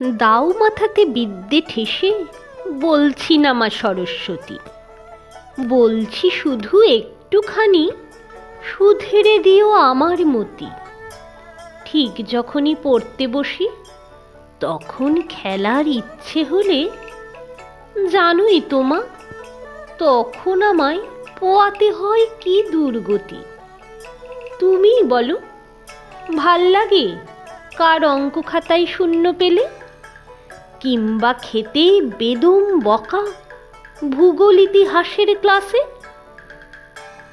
দাও মাথাতে বিদ্যে ঠেসে, বলছি না মা সরস্বতী। বলছি শুধু একটুখানি, সুধেরে দিও আমার মতি। ঠিক যখনই পড়তে বসি, তখন খেলার ইচ্ছে হলে, জানোই তোমা তখন আমায় পোয়াতে হয় কি দুর্গতি। তুমিই বলো, ভালো লাগে কার অঙ্ক খাতায় শূন্য পেলে? কিংবা খেতে বেদম বকা? ভূগোল ইতিহাসের ক্লাসে?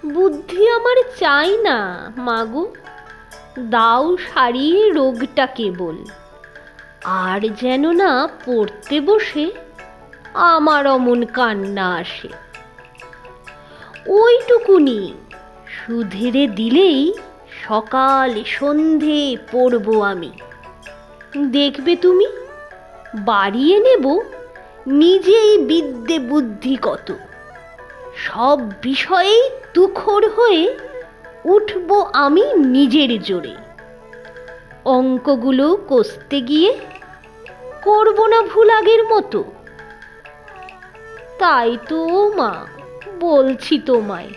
বুদ্ধি আমার চাই না, মাগো। দাও সারিয়ে রোগটা কেবল। আর যেন না পড়তে বসে, আমার অমন কান্না আসে। ওইটুকুনি সুধেরে দিলেই সকাল সন্ধে পড়ব আমি। দেখবে তুমি? বাড়িয়ে নেব, নিজেই বিদ্যে বুদ্ধি কত সব বিষয়েই তুখর হয়ে উঠব আমি নিজের জোরে। অঙ্কগুলো কষতে গিয়ে করব না ভুল আগের মতো। তাই তো মা, বলছি তোমায়,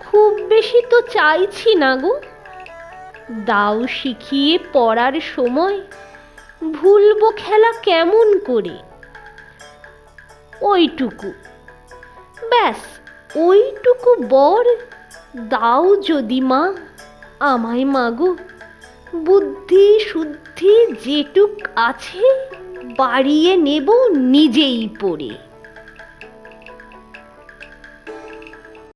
খুব বেশি তো চাইছি না গো। দাও শিখিয়ে পড়ার সময় ভুলবো খেলা কেমন করে? ওইটুকু। ব্যাস, ওইটুকু বর দাও যদি মা আমায় মাগো। বুদ্ধি শুদ্ধি যেটুক আছে বাড়িয়ে নেব নিজেই পড়ে।